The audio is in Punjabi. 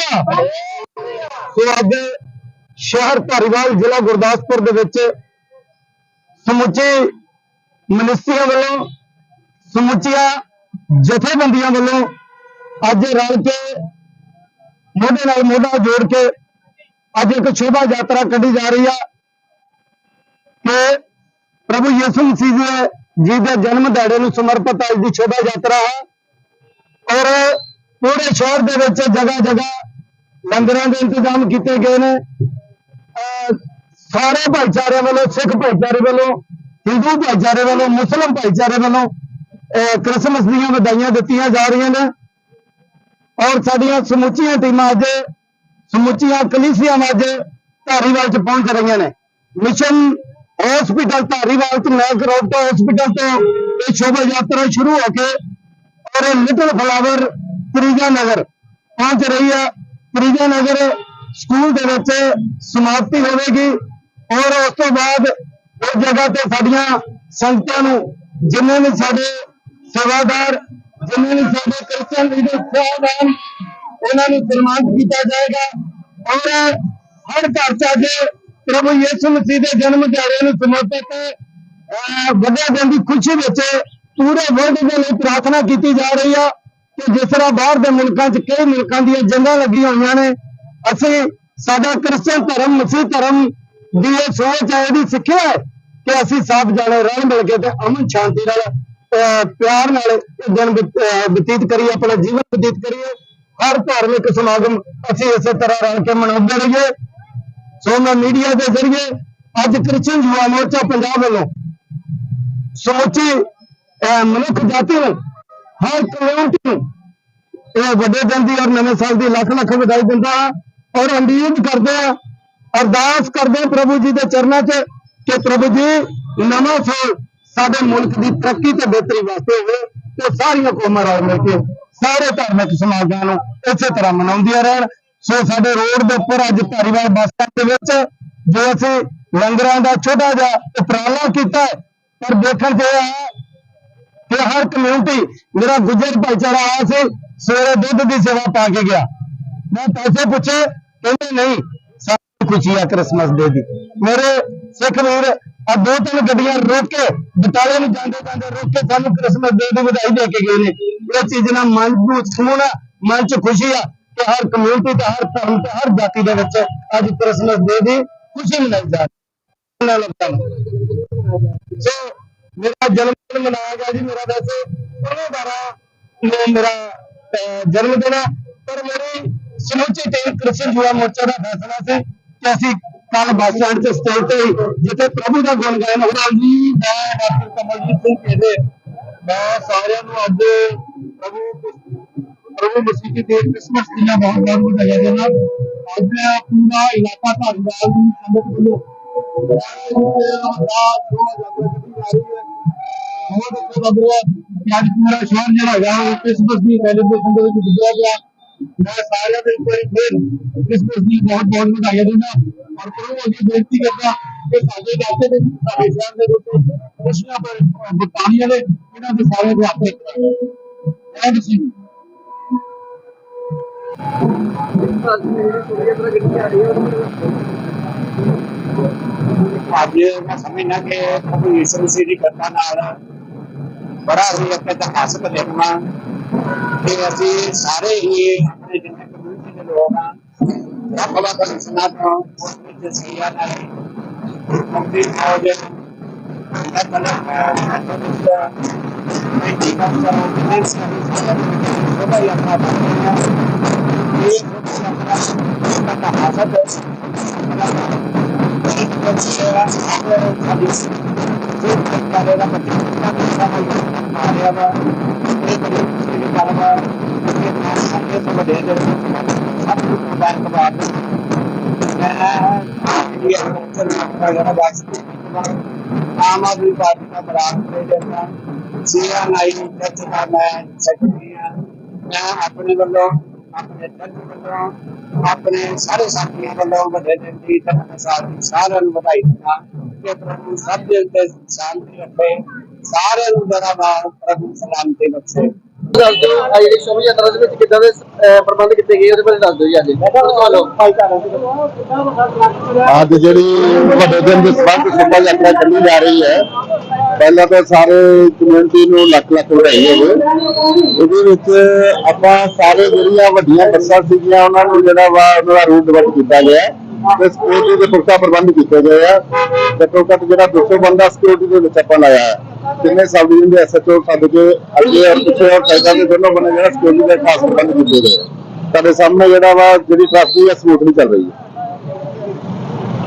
ਹਾਲੇਲੂਇਆ ਸੋ ਅੱਜ ਸ਼ਹਿਰ ਧਾਰੀਵਾਲ ਜ਼ਿਲ੍ਹਾ ਗੁਰਦਾਸਪੁਰ ਦੇ ਵਿੱਚ ਸਮੁੱਚੇ ਮਿਨਿਸਟਰੀਆਂ ਵੱਲੋਂ ਸਮੁੱਚੀਆਂ ਜਥੇਬੰਦੀਆਂ ਵੱਲੋਂ ਅੱਜ ਰਲ ਕੇ ਮੋਢੇ ਨਾਲ ਮੋਢਾ ਜੋੜ ਕੇ ਅੱਜ ਇੱਕ ਸ਼ੋਭਾ ਯਾਤਰਾ ਕੱਢੀ ਜਾ ਰਹੀ ਆ ਕਿ ਪ੍ਰਭੂ ਯਿਸੂ ਮਸੀਹ ਦੇ ਜੀ ਦੇ ਜਨਮ ਦਿਹਾੜੇ ਨੂੰ ਸਮਰਪਿਤ ਅੱਜ ਦੀ ਸ਼ੋਭਾ ਯਾਤਰਾ ਹੈ ਔਰ ਪੂਰੇ ਸ਼ਹਿਰ ਦੇ ਵਿੱਚ ਜਗ੍ਹਾ ਜਗ੍ਹਾ ਲੰਗਰਾਂ ਦੇ ਇੰਤਜ਼ਾਮ ਕੀਤੇ ਗਏ ਨੇ। ਸਾਰੇ ਭਾਈਚਾਰੇ ਵੱਲੋਂ, ਸਿੱਖ ਭਾਈਚਾਰੇ ਵੱਲੋਂ, ਹਿੰਦੂ ਭਾਈਚਾਰੇ ਵੱਲੋਂ, ਮੁਸਲਮ ਭਾਈਚਾਰੇ ਵੱਲੋਂ ਕ੍ਰਿਸਮਸ ਦੀਆਂ ਵਧਾਈਆਂ ਦਿੱਤੀਆਂ ਜਾ ਰਹੀਆਂ ਨੇ। ਔਰ ਸਾਡੀਆਂ ਸਮੁੱਚੀਆਂ ਟੀਮਾਂ ਅੱਜ, ਸਮੁੱਚੀਆਂ ਕਲੀਸੀਆਂ ਅੱਜ ਧਾਰੀਵਾਲ ਚ ਪਹੁੰਚ ਰਹੀਆਂ ਨੇ। ਮਿਸ਼ਨ ਹਸਪੀਟਲ ਧਾਰੀਵਾਲ ਤੋਂ ਮੈਕ ਰੋਡ ਤੋਂ ਹਸਪੀਟਲ ਤੋਂ ਇਹ ਸ਼ੋਭਾ ਯਾਤਰਾ ਸ਼ੁਰੂ ਹੋ ਕੇ ਔਰ ਲਿਟਲ ਫਲਾਵਰ ਤ੍ਰਿਜਾ ਨਗਰ ਪਹੁੰਚ ਰਹੀ ਹੈ ਤ੍ਰਿਜਾ ਨਗਰ ਸਕੂਲ ਦੇ ਵਿੱਚ ਸਮਾਪਤੀ ਹੋਵੇਗੀ ਔਰ ਉਸ ਤੋਂ ਬਾਅਦ ਉਸ ਜਗ੍ਹਾ ਤੇ ਸਾਡੀਆਂ ਸੰਗਤਾਂ ਨੂੰ ਜਿਨ੍ਹਾਂ ਨੇ ਸਾਡੇ ਸੇਵਾਦਾਰ ਜਿਨ੍ਹਾਂ ਨੇ ਸਾਡੇ ਕ੍ਰਿਸਚੀਅਨ ਲੀਡਰ ਸਾਹਿਬਾਨ, ਉਹਨਾਂ ਨੂੰ ਸਨਮਾਨਿਤ ਕੀਤਾ ਜਾਏਗਾ ਔਰ ਹਰ ਘਰ ਚ ਅੱਜ ਪ੍ਰਭੂ ਯਿਸੂ ਮਸੀਹ ਦੇ ਜਨਮ ਦਿਹਾੜੇ ਨੂੰ ਸਮਰਪਿਤ, ਅਹ ਵੱਡੇ ਦਿਨ ਦੀ ਖੁਸ਼ੀ ਵਿੱਚ ਪੂਰੇ ਵਰਲਡ ਦੇ ਲਈ ਪ੍ਰਾਰਥਨਾ ਕੀਤੀ ਜਾ ਰਹੀ ਆ। ਕਿ ਜਿਸ ਤਰ੍ਹਾਂ ਬਾਹਰ ਦੇ ਮੁਲਕਾਂ 'ਚ ਕਈ ਮੁਲਕਾਂ ਦੀਆਂ ਜੰਗਾਂ ਲੱਗੀਆਂ ਹੋਈਆਂ ਨੇ, ਅਸੀਂ ਸਾਡਾ ਕ੍ਰਿਸਚਨ ਧਰਮ, ਮਸੀਹ ਧਰਮ ਦੀ ਇਹ ਸੋਚ ਹੈ, ਇਹਦੀ ਸਿੱਖਿਆ ਹੈ ਕਿ ਅਸੀਂ ਸਭ ਜਾਣੇ ਰਲ ਮਿਲ ਕੇ ਤੇ ਅਮਨ ਸ਼ਾਂਤੀ ਨਾਲ ਪਿਆਰ ਨਾਲ ਦਿਨ ਬਤੀਤ ਕਰੀਏ, ਆਪਣਾ ਜੀਵਨ ਬਤੀਤ ਕਰੀਏ। ਹਰ ਧਾਰਮਿਕ ਸਮਾਗਮ ਅਸੀਂ ਇਸੇ ਤਰ੍ਹਾਂ ਰਲ ਕੇ ਮਨਾਉਂਦੇ ਰਹੀਏ। ਸੋ ਮੈਂ ਮੀਡੀਆ ਦੇ ਜ਼ਰੀਏ ਅੱਜ ਕ੍ਰਿਸਚਨ ਯੁਵਾ ਮੋਰਚਾ ਪੰਜਾਬ ਵੱਲੋਂ ਸਮੁੱਚੀ ਮਨੁੱਖ ਜਾਤੀ ਨੂੰ ਹਰ ਕਮਿਊਨਿਟੀ ਨੂੰ ਇਹ ਵੱਡੇ ਦਿਨ ਦੀ ਔਰ ਨਵੇਂ ਸਾਲ ਦੀ ਲੱਖ ਲੱਖ ਵਧਾਈ ਦਿੰਦਾ ਹਾਂ ਔਰ ਉਮੀਦ ਕਰਦੇ ਆ ਅਰਦਾਸ ਕਰਦੇ ਹਾਂ ਪ੍ਰਭੂ ਜੀ ਦੇ ਚਰਨਾਂ 'ਚ ਕਿ ਪ੍ਰਭੂ ਜੀ ਨਵਾਂ ਸਾਲ ਸਾਡੇ ਮੁਲਕ ਦੀ ਤਰੱਕੀ ਤੇ ਬਿਹਤਰੀ ਵਾਸਤੇ ਹੋਵੇ ਤੇ ਸਾਰੀਆਂ ਕੌਮਾਂ ਰਲ ਮਿਲ ਕੇ ਸਾਰੇ ਧਾਰਮਿਕ ਸਮਾਗਮਾਂ ਨੂੰ ਇਸੇ ਤਰ੍ਹਾਂ ਮਨਾਉਂਦੀਆਂ ਰਹਿਣ। ਸੋ ਸਾਡੇ ਰੋਡ ਦੇ ਉੱਪਰ ਅੱਜ ਧਾਰੀਵਾਲ ਬੱਸ ਸਟੈਂਡ ਦੇ ਵਿੱਚ ਜੋ ਅਸੀਂ ਲੰਗਰਾਂ ਦਾ ਛੋਟਾ ਜਿਹਾ ਉਪਰਾਲਾ ਕੀਤਾ ਹੈ, ਪਰ ਦੇਖਣ 'ਚ ਇਹ ਆਇਆ ਹਰ ਕਮਿਊਨਿਟੀ ਮੇਰਾ ਗੁੱਜਰ ਭਾਈਚਾਰਾ ਆਇਆ ਸੀ, ਸਵੇਰੇ ਦੁੱਧ ਦੀ ਸੇਵਾ ਪਾ ਕੇ ਗਿਆ। ਮੈਂ ਪੈਸੇ ਪੁੱਛੇ, ਕਹਿੰਦੇ ਨਹੀਂ, ਸਾਨੂੰ ਖੁਸ਼ੀ ਆ ਕ੍ਰਿਸਮਸ ਡੇ ਦੀ। ਮੇਰੇ ਸਿੱਖ ਵੀਰ ਆ ਦੋ ਤਿੰਨ ਗੱਡੀਆਂ ਰੋਕ ਕੇ, ਬਟਾਲੇ ਨੂੰ ਜਾਂਦੇ ਜਾਂਦੇ ਰੋਕ ਕੇ ਸਾਨੂੰ ਕ੍ਰਿਸਮਸ ਡੇ ਦੀ ਵਧਾਈ ਦੇ ਕੇ ਗਏ ਨੇ। ਇਹ ਚੀਜ਼ ਨਾਲ ਮਨ ਨੂੰ ਸਕੂਨ ਆ, ਮਨ ਚ ਖੁਸ਼ੀ ਆ ਕਿ ਹਰ ਕਮਿਊਨਿਟੀ ਤੇ ਹਰ ਧਰਮ ਤੇ ਹਰ ਜਾਤੀ ਦੇ ਵਿੱਚ ਅੱਜ ਕ੍ਰਿਸਮਸ ਡੇ ਦੀ ਖੁਸ਼ੀ ਮਨਾਈ ਜਾ ਰਹੀ ਹੈ। ਸੋ ਮੇਰਾ ਜਨਮ ਦਿਨ ਮਨਾਇਆ ਗਿਆ ਜੀ, ਮੇਰਾ ਵੈਸੇ 16 12 ਨੂੰ ਮੇਰਾ ਜਨਮ ਦਿਨ ਹੈ, ਪਰ ਮੇਰੀ ਸਮੁੱਚੀ ਟੀਮ ਕ੍ਰਿਸ਼ਨ ਯੁਵਾ ਮੋਰਚਾ ਦਾ ਫੈਸਲਾ ਸੀ ਕਿ ਅਸੀਂ ਕੱਲ ਬੱਸ ਸਟੈਂਡ ਤੇ ਸਟੇਜ ਤੇ ਜਿੱਥੇ ਪ੍ਰਭੂ ਦਾ ਗੁਣ ਗਾਇਨ ਹੋ ਜੀ, ਮੈਂ ਡਾਕਟਰ ਕਮਲਜੀਤ ਸਿੰਘ ਕਹਿੰਦੇ, ਮੈਂ ਸਾਰਿਆਂ ਨੂੰ ਅੱਜ ਪ੍ਰਭੂ ਪ੍ਰਭੂ ਮਸੀਹ ਦੀ ਦੇ ਕ੍ਰਿਸਮਸ ਦੀਆਂ ਬਹੁਤ ਬਹੁਤ ਵਧਾਈਆਂ ਦੇਣਾ ਅੱਜ ਪੂਰਾ ਇਲਾਕਾ ਧੰਨਵਾਦ ਦੀ ਸੰਗਤ ਵੱਲੋਂ ਅੱਜ ਪੂਰਾ ਸ਼ਹਿਰ ਜਿਹੜਾ ਹੈਗਾ ਉਹ ਕ੍ਰਿਸਮਸ ਦੀ ਸੈਲੀਬ੍ਰੇਸ਼ਨ ਦੇ ਵਿੱਚ ਡੁੱਬਿਆ ਗਿਆ ਮੈਂ ਸਾਰਿਆਂ ਦੇ ਇੱਕ ਵਾਰੀ ਫਿਰ ਕ੍ਰਿਸਮਸ ਦੀ ਬਹੁਤ ਬਹੁਤ ਵਧਾਈਆਂ ਦਿੰਦਾ ਔਰ ਪ੍ਰਭੂ ਅੱਗੇ ਬੇਨਤੀ ਕਰਦਾ ਕਿ ਸਾਡੇ ਇਲਾਕੇ ਦੇ ਵਿੱਚ ਸਾਡੇ ਸ਼ਹਿਰ ਦੇ ਵਿੱਚ ਖੁਸ਼ੀਆਂ ਪਰ ਬਤਾਨੀਆਂ ਨੇ ਇਹਨਾਂ ਦੇ ਸਾਰੇ ਦੇ ਆਪੇ ਥੈਂਕ ਯੂ ਅੱਜ ਮੈਂ ਸਮਝਣਾ ਕਿ ਪ੍ਰਭੂ ਯਿਸੂ ਮਸੀਹ ਦੀ ਕਿਰਪਾ ਨਾਲ ਬੜਾ ਹੀ ਆਪਣੇ ਇਤਿਹਾਸਕ ਦਿਨ ਵਾ ਕਿ ਅਸੀਂ ਸਾਰੇ ਹੀ ਆਪਣੇ ਜਿੰਨੇ ਕਮਿਊਨਿਟੀ ਦੇ ਲੋਕ ਆ ਵੱਖ ਵੱਖ ਮਿਸ਼ਨਾਂ ਤੋਂ ਉਸ ਵਿੱਚ ਸਿਆ ਨਾਲ ਕੰਪਨੀ ਫੌਜ ਮੈਂ ਕਲਰ ਮੈਂ ਤੋਂ ਮੈਂ ਜੀ ਕੰਮ ਕਰ ਰਿਹਾ ਹਾਂ ਸਾਰੇ ਉਹਦਾ ਯਾਤਰਾ ਕਰ ਰਹੇ ਹਾਂ ਇਹ ਕੁਝ ਆਪਣਾ ਇਤਿਹਾਸਕ ਇੱਕ ਬੱਚੇ ਆ ਸਾਡੀ ਸਿਰ ਕਰੇ ਦਾ ਬੱਚਾ ਸਾਡਾ ਆ ਸਾਡੇ ਤੋਂ ਦੇ ਸਭ ਨੂੰ ਬੈਂਕ ਬਾਅਦ ਮੈਂ ਇਹ ਅੰਦਰ ਆਪਣਾ ਜਿਹੜਾ ਆਮ ਆਦਮੀ ਪਾਰਟੀ ਦਾ ਬਰਾਬਰ ਦੇ ਦੇਣਾ ਸੀਆ ਨਾਈ ਚੱਚ ਦਾ ਮੈਂ ਸੈਕਟਰੀ ਆ ਮੈਂ ਆਪਣੇ ਵੱਲੋਂ ਆਪਣੇ ਚੱਚ ਵੱਲੋਂ ਆਪਣੇ ਸਾਰੇ ਸਾਥੀਆਂ ਵੱਲੋਂ ਵੱਡੇ ਦਿਨ ਦੀ ਸਾਰਿਆਂ ਨੂੰ ਵਧਾਈ ਦਿੰਦਾ। ਕਿ ਪ੍ਰਭੂ ਸਭ ਦੇ ਉੱਤੇ ਸ਼ਾਂਤੀ ਰੱਖੇ ਸਾਰਿਆਂ ਨੂੰ ਬੜਾ ਪ੍ਰਭੂ ਸਲਾਮਤੀ ਬਖਸ਼ੇ ਦੱਸ ਦਿਓ ਆ ਜਿਹੜੀ ਸ਼ੋਭਾ ਯਾਤਰਾ ਦੇ ਵਿੱਚ ਕਿੱਦਾਂ ਦੇ ਅਹ, ਪ੍ਰਬੰਧ ਕੀਤੇ ਗਏ ਉਹਦੇ ਬਾਰੇ ਦੱਸ ਦਿਓ ਜੀ ਅੱਜ। ਜਿਹੜੀ ਵੱਡੇ ਦਿਨ ਦੇ ਸਬੰਧ ਸ਼ੋਭਾ ਯਾਤਰਾ ਚੱਲੀ ਜਾ ਰਹੀ ਹੈ ਪਹਿਲਾਂ ਤਾਂ ਸਾਰੇ ਕਮਿਊਨਿਟੀ ਨੂੰ ਲੱਖ ਲੱਖ ਵਧਾਈ ਹੋਵੇ। ਇਹਦੇ ਵਿੱਚ ਆਪਾਂ ਸਾਰੇ ਜਿਹੜੀਆਂ ਵੱਡੀਆਂ ਬੱਸਾਂ ਸੀਗੀਆਂ ਉਹਨਾਂ ਨੂੰ ਜਿਹੜਾ ਵਾ ਉਹਨਾਂ ਦਾ ਰੂਟ ਡਿਵਾਈਡ ਕੀਤਾ ਗਿਆ। ਤੇ ਸਿਕਿਉਰਿਟੀ ਦੇ ਪੁਖਤਾ ਪ੍ਰਬੰਧ ਕੀਤੇ ਗਏ ਆ। ਘੱਟੋ ਘੱਟ ਜਿਹੜਾ 200 ਬੰਦਾ ਸਿਕਿਉਰਿਟੀ ਦੇ ਵਿੱਚ ਆਪਾਂ ਲਾਇਆ ਹੈ। ਜਿੰਨੇ ਸਬ ਡਿਵੀਜ਼ਨ ਦੇ ਐਸਐਚਓ ਸਾਡੇ ਕੇ ਅੱਗੇ ਔਰ ਪਿੱਛੇ ਔਰ ਸਾਈਡਾਂ ਦੇ ਦੋਨੋਂ ਬੰਨੇ ਜਿਹੜਾ ਸਿਕਿਉਰਿਟੀ ਦੇ ਖਾਸ ਪ੍ਰਬੰਧ ਕੀਤੇ ਗਏ ਆ। ਸਾਹਮਣੇ ਜਿਹੜਾ ਵਾ ਜਿਹੜੀ ਟ੍ਰੈਫਿਕ ਹੈ ਸਮੂਥਲੀ ਚੱਲ ਰਹੀ ਹੈ।